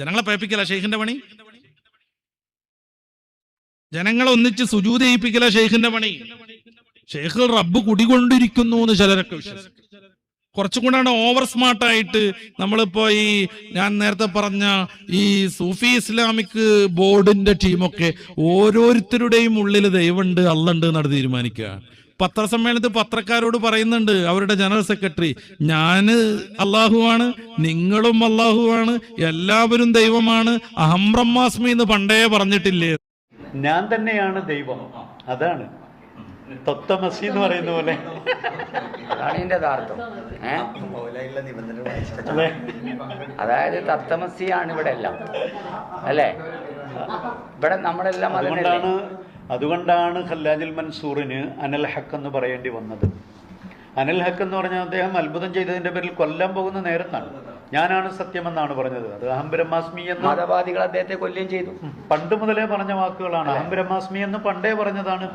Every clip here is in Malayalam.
ജനങ്ങളെ പയപ്പിക്കല ഷെയ്ഖിന്റെ പണി? ജനങ്ങളെ ഒന്നിച്ച് സുജൂത് ചെയ്യിപ്പിക്കല ഷെയ്ഖിന്റെ പണി? ഷെയ്ഖ് റബ്ബ് കുടികൊണ്ടിരിക്കുന്നു എന്ന് ചിലരൊക്കെ വിശ്വസിക്കും. കുറച്ചും കൂടാണ് ഓവർ സ്മാർട്ടായിട്ട് നമ്മളിപ്പോ ഈ ഞാൻ നേരത്തെ പറഞ്ഞ ഈ സൂഫി ഇസ്ലാമിക് ബോർഡിന്റെ ടീമൊക്കെ ഓരോരുത്തരുടെയും ഉള്ളിൽ ദൈവമുണ്ട് അള്ളുണ്ട് എന്നാണ് തീരുമാനിക്കുക. പത്രസമ്മേളനത്തിൽ പത്രക്കാരോട് പറയുന്നുണ്ട് അവരുടെ ജനറൽ സെക്രട്ടറി ഞാൻ അള്ളാഹുവാണ് നിങ്ങളും അള്ളാഹുവാണ് എല്ലാവരും ദൈവമാണ് അഹം ബ്രഹ്മാസ്മി എന്ന് പണ്ടേ പറഞ്ഞിട്ടില്ലേ? ഞാൻ തന്നെയാണ് ദൈവം. അതാണ്. തത്തമസി എന്ന് പറയുന്ന പോലെ. അതായത് തത്തമസിയാണ് ഇവിടെ എല്ലാം. അല്ലേ? ഇവിടെ നമ്മളെല്ലാം അതുകൊണ്ടാണ് അതുകൊണ്ടാണ് ഖല്ലാജിൽ മൻസൂറിന് അനൽ ഹക്ക് എന്ന് പറയേണ്ടി വന്നത്. അനൽ ഹക്ക് എന്ന് പറഞ്ഞാൽ അദ്ദേഹം അത്ഭുതം ചെയ്തതിന്റെ പേരിൽ കൊല്ലാൻ പോകുന്ന നേരത്താണ്. ഞാനാണ് സത്യമെന്നാണ് പറഞ്ഞത്. അത് അഹം ബ്രഹ്മാസ്മി എന്ന് മതവാദികൾ അദ്ദേഹത്തെ കൊല്ലുകയും ചെയ്തു. പണ്ട് മുതലേ പറഞ്ഞ വാക്കുകളാണ്. അഹം ബ്രഹ്മാസ്മി എന്ന് പണ്ടേ പറഞ്ഞതാണ്.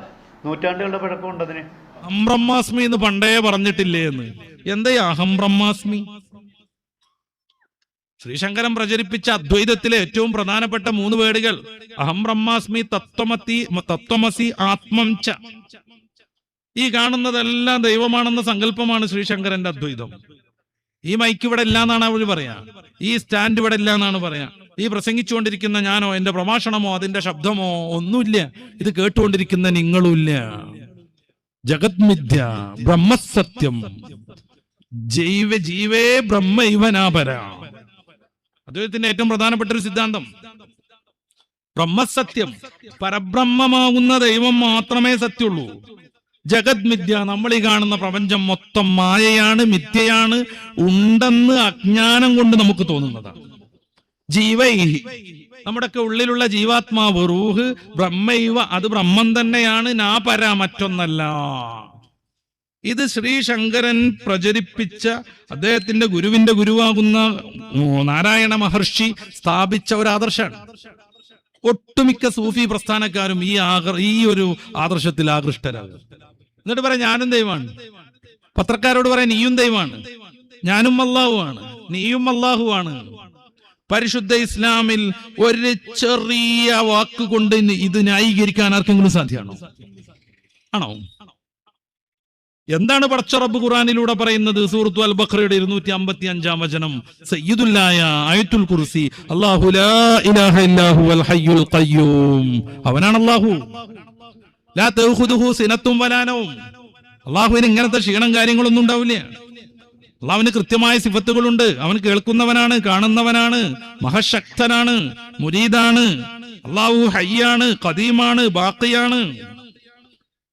നൂറ്റാണ്ടുകളുടെ പഴക്കമുണ്ട് അതിന് അഹം ബ്രഹ്മാസ്മി എന്ന് പണ്ടേ പറഞ്ഞിട്ടില്ലേ എന്ന്? എന്താ അഹം ബ്രഹ്മാസ്മി ശ്രീശങ്കരൻ പ്രചരിപ്പിച്ച അദ്വൈതത്തിലെ ഏറ്റവും പ്രധാനപ്പെട്ട മൂന്ന് വേടുകൾ. അഹം ബ്രഹ്മാസ്മി തത്വമത്തി തത്വമസി ആത്മം ച. ഈ കാണുന്നതെല്ലാം ദൈവമാണെന്ന സങ്കല്പമാണ് ശ്രീശങ്കരന്റെ അദ്വൈതം. ഈ മൈക്ക് ഇവിടെ ഇല്ല എന്നാണ് അവർ പറയാ. ഈ സ്റ്റാൻഡ് ഇവിടെ ഇല്ല എന്നാണ് പറയാ. ഈ പ്രസംഗിച്ചുകൊണ്ടിരിക്കുന്ന ഞാനോ എന്റെ പ്രഭാഷണമോ അതിന്റെ ശബ്ദമോ ഒന്നുമില്ല. ഇത് കേട്ടുകൊണ്ടിരിക്കുന്ന നിങ്ങളുമില്ല. ജഗത്മിഥ്യ ബ്രഹ്മസത്യം. ജൈവ ജീവേ ബ്രഹ്മ ഇവനാപര. അദ്ദേഹത്തിന്റെ ഏറ്റവും പ്രധാനപ്പെട്ട ഒരു സിദ്ധാന്തം. ബ്രഹ്മസത്യം പരബ്രഹ്മമാകുന്ന ദൈവം മാത്രമേ സത്യമുള്ളൂ ജഗത് മിഥ്യ നമ്മൾ ഈ കാണുന്ന പ്രപഞ്ചം മൊത്തം മായയാണ് മിഥ്യയാണ് ഉണ്ടെന്ന് അജ്ഞാനം കൊണ്ട് നമുക്ക് തോന്നുന്നതാണ്. ജീവൈഹി നമ്മുടെയൊക്കെ ഉള്ളിലുള്ള ജീവാത്മാവ് റൂഹ് ബ്രഹ്മൈവ അത് ബ്രഹ്മം തന്നെയാണ് നാ പര മറ്റൊന്നല്ല. ഇത് ശ്രീശങ്കരൻ പ്രചരിപ്പിച്ച അദ്ദേഹത്തിന്റെ ഗുരുവിന്റെ ഗുരുവാകുന്ന നാരായണ മഹർഷി സ്ഥാപിച്ച ഒരു ആദർശമാണ്. ഒട്ടുമിക്ക സൂഫി പ്രസ്ഥാനക്കാരും ഈ ഈ ഒരു ആദർശത്തിൽ ആകൃഷ്ടരാകും എന്നിട്ട് പറയാം ഞാനും ദൈവമാണ്. പത്രക്കാരോട് പറയാൻ നീയും ദൈവമാണ്. ഞാനും അള്ളാഹുവാണ് നീയും അള്ളാഹുവാണ് പരിശുദ്ധ ഇസ്ലാമിൽ ഒരു ചെറിയ വാക്കുകൊണ്ട് ഇത് ന്യായീകരിക്കാൻ ആർക്കെങ്കിലും സാധ്യമാണോ? ആണോ? എന്താണ് പടച്ച റബ്ബ് ഖുറാനിലൂടെ പറയുന്നത്? സൂറത്തു അൽ ബഖറയുടെ ഇരുന്നൂറ്റി അമ്പത്തി അഞ്ചാം വചനം. സയ്യിദുല്ലായ ആയത്തുൽ കുർസി അല്ലാഹു ലാ ഇലാഹ ഹയ്യുൽ ഖയ്യൂം. അവനാണ് അല്ലാഹു. ലാ തൗഖുദുഹു സിനത്തും വലാനവും അള്ളാഹുവിന് ഇങ്ങനത്തെ ക്ഷീണം കാര്യങ്ങളൊന്നും ഉണ്ടാവില്ല. അള്ളാഹുവിന് കൃത്യമായ സിഫത്തുകളുണ്ട്. അവൻ കേൾക്കുന്നവനാണ് കാണുന്നവനാണ് മഹശക്തനാണ് മുരീദാണ്. അള്ളാഹു ഹയ്യാണ് കദീമാണ് ബാക്കിയാണ്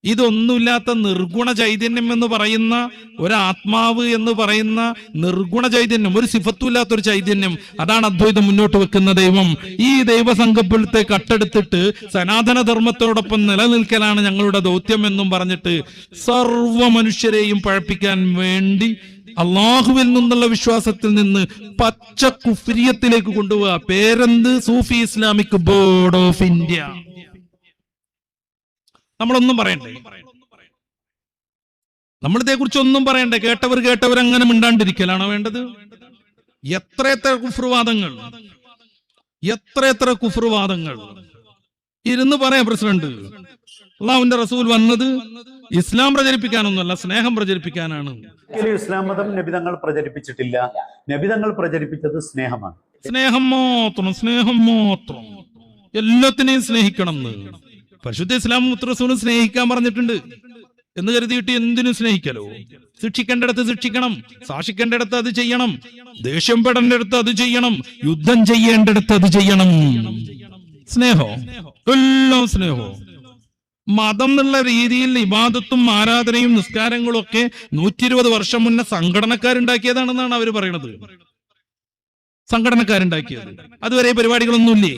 ഇതൊന്നുമില്ലാത്ത നിർഗുണ ചൈതന്യം എന്ന് പറയുന്ന ഒരാത്മാവ് എന്ന് പറയുന്ന നിർഗുണ ചൈതന്യം ഒരു സിഫത്തുമില്ലാത്ത ഒരു ചൈതന്യം. അതാണ് അദ്വൈതം മുന്നോട്ട് വെക്കുന്ന ദൈവം. ഈ ദൈവസങ്കല്പത്തെ കട്ടെടുത്തിട്ട് സനാതനധർമ്മത്തോടൊപ്പം നിലനിൽക്കലാണ് ഞങ്ങളുടെ ദൗത്യം എന്നും പറഞ്ഞിട്ട് സർവ മനുഷ്യരെയും പഴപ്പിക്കാൻ വേണ്ടി അള്ളാഹുവിൽ നിന്നുള്ള വിശ്വാസത്തിൽ നിന്ന് പച്ച കുഫ്രിയത്തിലേക്ക് കൊണ്ടുപോവുക. പേരെന്ത്? Sufi Islamic board of India. നമ്മളൊന്നും പറയണ്ടേ? നമ്മളിതേ കുറിച്ച് ഒന്നും പറയണ്ടേ? കേട്ടവർ കേട്ടവർ അങ്ങനെ മിണ്ടാണ്ടിരിക്കലാണോ വേണ്ടത്? എത്ര എത്ര കുഫ്രുവാദങ്ങൾ? എത്ര എത്ര കുഫ്രുവാദങ്ങൾ? ഇരുന്ന് പറയാം പ്രസിഡന്റ്. അള്ളാഹുവിന്റെ റസൂൽ വന്നത് ഇസ്ലാം പ്രചരിപ്പിക്കാനൊന്നുമല്ല സ്നേഹം പ്രചരിപ്പിക്കാനാണ്. ഇസ്ലാം മതം നബിതങ്ങൾ പ്രചരിപ്പിച്ചിട്ടില്ല. നബിതങ്ങൾ പ്രചരിപ്പിച്ചത് സ്നേഹമാണ്. സ്നേഹം മാത്രം സ്നേഹം മാത്രം. എല്ലാത്തിനെയും സ്നേഹിക്കണം എന്ന് പരിശുദ്ധ ഇസ്ലാം മുത്തറസൂലും സ്നേഹിക്കാൻ പറഞ്ഞിട്ടുണ്ട്. എന്ന് കരുതിയിട്ട് എന്തിനും സ്നേഹിക്കലോ? ശിക്ഷിക്കേണ്ടടത്ത് ശിക്ഷിക്കണം സാക്ഷിക്കേണ്ടിടത്ത് അത് ചെയ്യണം ദേഷ്യം പെടേണ്ടടുത്ത് അത് ചെയ്യണം യുദ്ധം ചെയ്യേണ്ടടുത്ത് അത് ചെയ്യണം. സ്നേഹോ? എല്ലാം സ്നേഹോ? മതം എന്നുള്ള രീതിയിൽ ഇബാദത്തും ആരാധനയും നിസ്കാരങ്ങളും ഒക്കെ നൂറ്റി ഇരുപത് വർഷം മുന്നേ സംഘടനക്കാരുണ്ടാക്കിയതാണെന്നാണ് അവർ പറയുന്നത് സംഘടനക്കാരുണ്ടാക്കിയത്. അതുവരെ പരിപാടികളൊന്നുമില്ലേ?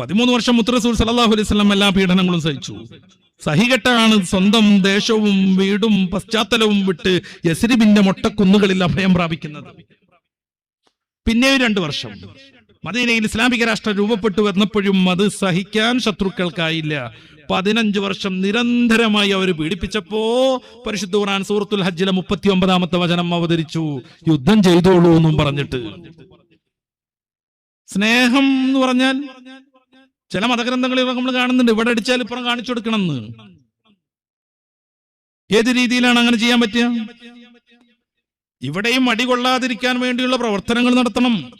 പതിമൂന്ന് വർഷം മുത്തറസൂർ സലാഹു അലൈഹി സ്വലം എല്ലാ പീഡനങ്ങളും സഹിച്ചു. സഹികെട്ടാണ് സ്വന്തം ദേശവും വീടും പശ്ചാത്തലവും വിട്ട് യസിരിബിന്റെ മൊട്ടക്കുന്നുകളിൽ അഭയം പ്രാപിക്കുന്നത്. പിന്നെയും രണ്ടു വർഷം. മദീനയിൽ ഇസ്ലാമിക രാഷ്ട്രം രൂപപ്പെട്ടു വന്നപ്പോഴും അത് സഹിക്കാൻ ശത്രുക്കൾക്കായില്ല. പതിനഞ്ച് വർഷം നിരന്തരമായി അവർ പീഡിപ്പിച്ചപ്പോ പരിശുദ്ധ ഖുർആൻ സൂറത്തുൽ ഹജ്ജിലെ മുപ്പത്തി ഒമ്പതാമത്തെ വചനം അവതരിച്ചു. യുദ്ധം ചെയ്തോളൂ എന്നും പറഞ്ഞിട്ട്. സ്നേഹം എന്ന് പറഞ്ഞാൽ ചില മതഗ്രന്ഥങ്ങളിൽ നമ്മൾ കാണുന്നുണ്ട്. ഇവിടെ അടിച്ചാൽ ഇപ്പുറം കാണിച്ചു കൊടുക്കണം എന്ന് ഏത് രീതിയിലാണ് അങ്ങനെ ചെയ്യാൻ പറ്റുക? ഇവിടെയും അടി കൊള്ളാതിരിക്കാൻ വേണ്ടിയുള്ള പ്രവർത്തനങ്ങൾ നടത്തണം.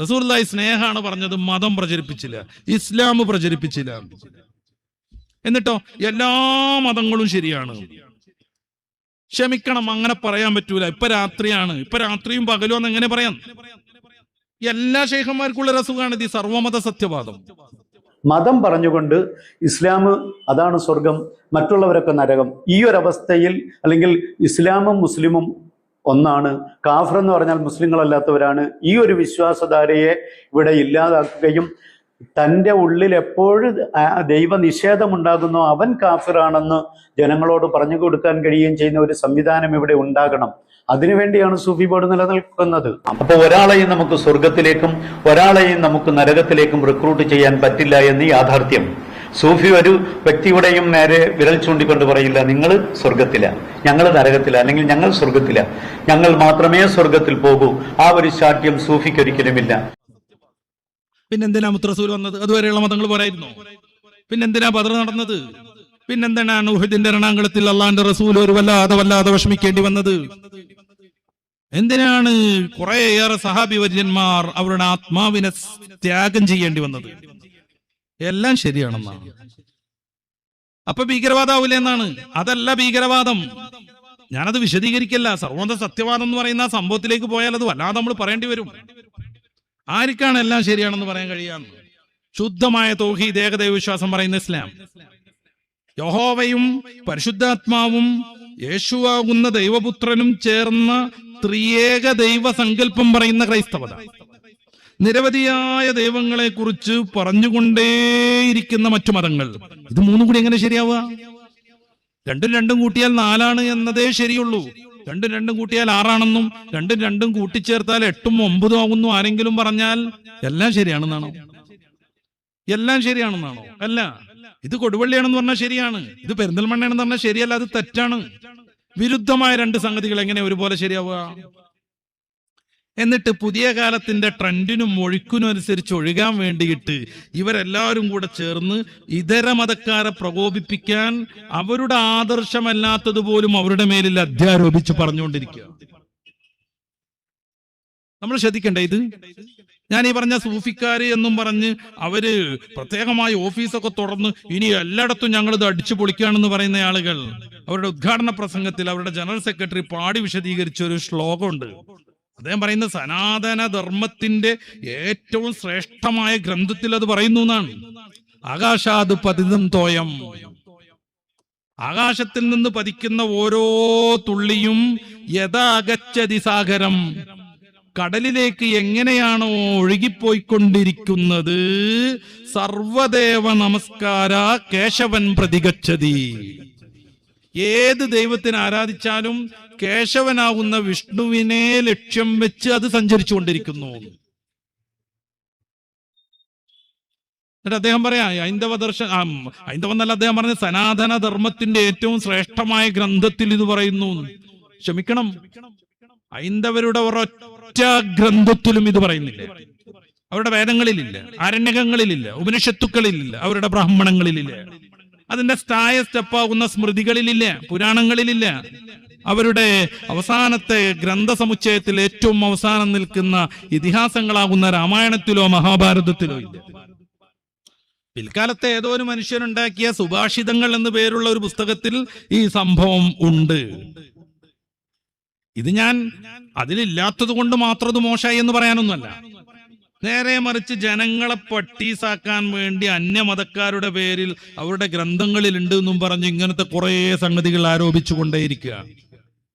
റസൂർലായി സ്നേഹാണ് പറഞ്ഞത് മതം പ്രചരിപ്പിച്ചില്ല ഇസ്ലാം പ്രചരിപ്പിച്ചില്ല. എന്നിട്ടോ എല്ലാ മതങ്ങളും ശരിയാണ്. ക്ഷമിക്കണം അങ്ങനെ പറയാൻ പറ്റൂല. ഇപ്പൊ രാത്രിയാണ്. ഇപ്പൊ രാത്രിയും പകലും എന്ന് എങ്ങനെ പറയാം? എല്ലാ ശേഖന്മാർക്കുള്ള രസമാണ് ഇത് സർവമത സത്യവാദം. മതം പറഞ്ഞുകൊണ്ട് ഇസ്ലാം അതാണ് സ്വർഗം മറ്റുള്ളവരൊക്കെ നരകം. ഈ ഒരു അവസ്ഥയിൽ അല്ലെങ്കിൽ ഇസ്ലാമും മുസ്ലിമും ഒന്നാണ്. കാഫർ എന്ന് പറഞ്ഞാൽ മുസ്ലിങ്ങളല്ലാത്തവരാണ്. ഈ ഒരു വിശ്വാസധാരയെ ഇവിടെ ഇല്ലാതാക്കുകയും തന്റെ ഉള്ളിൽ എപ്പോഴും ദൈവ നിഷേധമുണ്ടാകുന്നോ അവൻ കാഫിറാണെന്ന് ജനങ്ങളോട് പറഞ്ഞു കൊടുക്കാൻ കഴിയുകയും ചെയ്യുന്ന ഒരു സംവിധാനം ഇവിടെ ഉണ്ടാകണം. അതിനുവേണ്ടിയാണ് സൂഫി ബോർഡ് നിലനിൽക്കുന്നത്. അപ്പോൾ ഒരാളെയും നമുക്ക് സ്വർഗത്തിലേക്കും ഒരാളെയും നമുക്ക് നരകത്തിലേക്കും റിക്രൂട്ട് ചെയ്യാൻ പറ്റില്ല എന്ന് യാഥാർത്ഥ്യം. സൂഫി ഒരു വ്യക്തിയുടെയും നേരെ വിരൽ ചൂണ്ടിക്കൊണ്ട് പറയില്ല നിങ്ങൾ സ്വർഗത്തില ഞങ്ങൾ നരകത്തില. അല്ലെങ്കിൽ ഞങ്ങൾ സ്വർഗത്തില ഞങ്ങൾ മാത്രമേ സ്വർഗത്തിൽ പോകൂ. ആ ഒരു ശാഠ്യം സൂഫിക്ക് ഒരിക്കലുമില്ല പിന്നെന്തിനാ മുത്രസൂര് വന്നത്? അതുവരെയുള്ള മതങ്ങൾ പോരായിരുന്നു. പിന്നെന്തിനാ ബദർ നടന്നത്? പിന്നെന്തിനാണ് ഉഹദിന്റെ എറണാകുളത്തിൽ അള്ളാന്റെ റസൂൽ ഒരു വല്ലാതെ വല്ലാതെ വിഷമിക്കേണ്ടി വന്നത്? എന്തിനാണ് കുറേയേറെ സഹാബി വര്യന്മാർ അവരുടെ ആത്മാവിനെ ത്യാഗം ചെയ്യേണ്ടി വന്നത്? എല്ലാം ശരിയാണെന്നാണ്. അപ്പൊ ഭീകരവാദാവൂല എന്നാണ്? അതല്ല ഭീകരവാദം. ഞാനത് വിശദീകരിക്കല്ല. സർവോദ സത്യവാദം എന്ന് പറയുന്ന സംഭവത്തിലേക്ക് പോയാൽ അത് വല്ലാതെ നമ്മൾ പറയേണ്ടി വരും. ആർക്കാണ് എല്ലാം ശരിയാണെന്ന് പറയാൻ കഴിയാന്ന് ശുദ്ധമായ തോഹി ദേഹദൈവ വിശ്വാസം പറയുന്ന ഇസ്ലാം. യഹോവയും പരിശുദ്ധാത്മാവും യേശുവാകുന്ന ദൈവപുത്രനും ചേർന്ന ത്രിയേക ദൈവ സങ്കല്പം പറയുന്ന ക്രൈസ്തവത. നിരവധിയായ ദൈവങ്ങളെ കുറിച്ച് പറഞ്ഞുകൊണ്ടേയിരിക്കുന്ന മറ്റു മതങ്ങൾ. ഇത് മൂന്നും കൂടി എങ്ങനെ ശരിയാവുക? രണ്ടും രണ്ടും കൂട്ടിയാൽ നാലാണ് എന്നതേ ശരിയുള്ളൂ. രണ്ടും രണ്ടും കൂട്ടിയാൽ ആറാണെന്നും രണ്ടും രണ്ടും കൂട്ടിച്ചേർത്താൽ എട്ടും ഒമ്പതും ആകുന്നു ആരെങ്കിലും പറഞ്ഞാൽ എല്ലാം ശരിയാണെന്നാണോ? എല്ലാം ശരിയാണെന്നാണോ? അല്ല. ഇത് കൊടുവള്ളിയാണെന്ന് പറഞ്ഞാൽ ശരിയാണ്. ഇത് പെരിന്തൽമണ്ണയാണെന്ന് പറഞ്ഞാൽ ശരിയല്ല അത് തെറ്റാണ്. വിരുദ്ധമായ രണ്ട് സംഗതികൾ എങ്ങനെ ഒരുപോലെ ശരിയാവുക? എന്നിട്ട് പുതിയ കാലത്തിന്റെ ട്രെൻഡിനും ഒഴുക്കിനും അനുസരിച്ച് ഒഴുകാൻ വേണ്ടിയിട്ട് ഇവരെല്ലാവരും കൂടെ ചേർന്ന് ഇതര മതക്കാരെ പ്രകോപിപ്പിക്കാൻ അവരുടെ ആദർശമല്ലാത്തത് പോലും അവരുടെ മേലിൽ അധ്യാരോപിച്ച് പറഞ്ഞുകൊണ്ടിരിക്കുക. നമ്മൾ ശ്രദ്ധിക്കണ്ടേ ഇത്? ഞാൻ ഈ പറഞ്ഞ സൂഫിക്കാര് എന്നും പറഞ്ഞ് അവർ പ്രത്യേകമായി ഓഫീസൊക്കെ തുറന്ന് ഇനി എല്ലായിടത്തും ഞങ്ങൾ ഇത് അടിച്ചു പൊളിക്കുകയാണെന്ന് പറയുന്ന ആളുകൾ. അവരുടെ ഉദ്ഘാടന പ്രസംഗത്തിൽ അവരുടെ ജനറൽ സെക്രട്ടറി പാടി വിശദീകരിച്ച ഒരു ശ്ലോകമുണ്ട്. അദ്ദേഹം പറയുന്ന സനാതന ധർമ്മത്തിന്റെ ഏറ്റവും ശ്രേഷ്ഠമായ ഗ്രന്ഥത്തിൽ അത് പറയുന്നു എന്നാണ്. ആകാശാത് പതിതം തോയം. ആകാശത്തിൽ നിന്ന് പതിക്കുന്ന ഓരോ തുള്ളിയും യഥാഗച്ചതി സാഗരം. കടലിലേക്ക് എങ്ങനെയാണോ ഒഴുകിപ്പോയിക്കൊണ്ടിരിക്കുന്നത്? സർവദേവ നമസ്കാര കേശവൻ പ്രതികച്ചതി ഏത് ദൈവത്തിന് ആരാധിച്ചാലും കേശവനാകുന്ന വിഷ്ണുവിനെ ലക്ഷ്യം വെച്ച് അത് സഞ്ചരിച്ചു കൊണ്ടിരിക്കുന്നു എന്നിട്ട് അദ്ദേഹം പറയാ ഹൈന്ദവ ദർശന ഹൈന്ദവം എന്നല്ല അദ്ദേഹം പറഞ്ഞ സനാതന ധർമ്മത്തിന്റെ ഏറ്റവും ശ്രേഷ്ഠമായ ഗ്രന്ഥത്തിൽ ഇത് പറയുന്നു. ക്ഷമിക്കണം. ഹൈന്ദവരുടെ ഒരൊറ്റ ഗ്രന്ഥത്തിലും ഇത് പറയുന്നില്ല. അവരുടെ വേദങ്ങളിലില്ല ആരണ്യകങ്ങളിലില്ല ഉപനിഷത്തുക്കളിലില്ല അവരുടെ ബ്രാഹ്മണങ്ങളിലില്ല. അതിന്റെ സ്ഥായ സ്റ്റെപ്പാകുന്ന സ്മൃതികളിലില്ല പുരാണങ്ങളിലില്ല. അവരുടെ അവസാനത്തെ ഗ്രന്ഥസമുച്ചയത്തിൽ ഏറ്റവും അവസാനം നിൽക്കുന്ന ഇതിഹാസങ്ങളാകുന്ന രാമായണത്തിലോ മഹാഭാരതത്തിലോ ഇല്ല. പിൽക്കാലത്തെ ഏതോ ഒരു മനുഷ്യനുണ്ടാക്കിയ സുഭാഷിതങ്ങൾ എന്ന് പേരുള്ള ഒരു പുസ്തകത്തിൽ ഈ സംഭവം ഉണ്ട്. ഇത് ഞാൻ അതിലില്ലാത്തത് കൊണ്ട് മാത്രം ഇത് മോശമായി എന്ന് പറയാനൊന്നുമല്ല. നേരെ മറിച്ച് ജനങ്ങളെ പട്ടീസാക്കാൻ വേണ്ടി അന്യമതക്കാരുടെ പേരിൽ അവരുടെ ഗ്രന്ഥങ്ങളിൽ ഉണ്ട് എന്നും പറഞ്ഞ് ഇങ്ങനത്തെ കുറേ സംഗതികൾ ആരോപിച്ചു കൊണ്ടേയിരിക്കുക.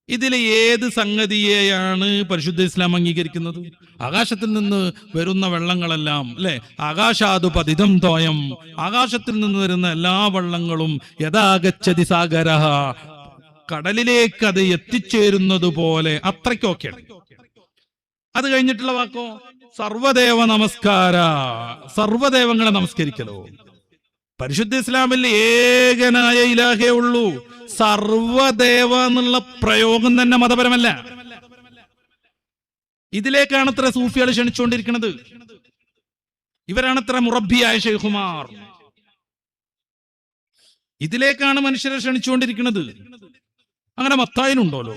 ഇതിൽ ഏത് സംഗതിയെയാണ് പരിശുദ്ധ ഇസ്ലാം അംഗീകരിക്കുന്നത്? ആകാശത്തിൽ നിന്ന് വരുന്ന വെള്ളങ്ങളെല്ലാം അല്ലെ? ആകാശാതു പതിതം തോയം. ആകാശത്തിൽ നിന്ന് വരുന്ന എല്ലാ വെള്ളങ്ങളും യഥാഗച്ഛതി സാഗര കടലിലേക്ക് അത് എത്തിച്ചേരുന്നത് പോലെ അത്രയ്ക്കൊക്കെയാണ് അത് കഴിഞ്ഞിട്ടുള്ള വാക്കോ? സർവദേവ നമസ്കാര. സർവദേവങ്ങളെ നമസ്കരിക്കലോ. പരിശുദ്ധ ഇസ്ലാമിൽ ഏകനായ ഇലാഹേ ഉള്ളൂ. സർവദേവ എന്നുള്ള പ്രയോഗം തന്നെ മതപരമല്ല. ഇതിലേക്കാണ് അത്ര സൂഫികൾ ക്ഷണിച്ചുകൊണ്ടിരിക്കുന്നത്. ഇവരാണത്ര മുറബിയായ ഷെയ്ഖുമാർ ഇതിലേക്കാണ് മനുഷ്യരെ ക്ഷണിച്ചുകൊണ്ടിരിക്കുന്നത്. അങ്ങനെ മത്തായിലുണ്ടല്ലോ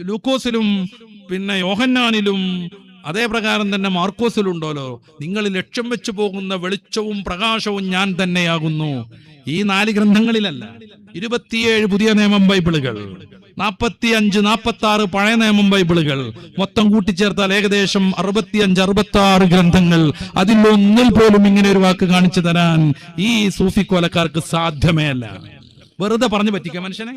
ലൂക്കോസിലും പിന്നെ യോഹന്നാനിലും അതേപ്രകാരം തന്നെ മാർക്കോസിലും ഉണ്ടല്ലോ നിങ്ങൾ ലക്ഷ്യം വെച്ച് പോകുന്ന വെളിച്ചവും പ്രകാശവും ഞാൻ തന്നെയാകുന്നു. ഈ നാല് ഗ്രന്ഥങ്ങളിലല്ല. ഇരുപത്തിയേഴ് പുതിയ നിയമം ബൈബിളുകൾ നാൽപ്പത്തി അഞ്ച് നാൽപ്പത്തി ആറ് പഴയ നിയമം ബൈബിളുകൾ. മൊത്തം കൂട്ടിച്ചേർത്താൽ ഏകദേശം അറുപത്തി അഞ്ച് അറുപത്തി ആറ് ഗ്രന്ഥങ്ങൾ. അതിലൊന്നിൽ പോലും ഇങ്ങനെ ഒരു വാക്ക് കാണിച്ചു തരാൻ ഈ സൂഫി കൊലക്കാർക്ക് സാധ്യമേ അല്ല. വെറുതെ പറഞ്ഞു പറ്റിക്ക മനുഷ്യനെ?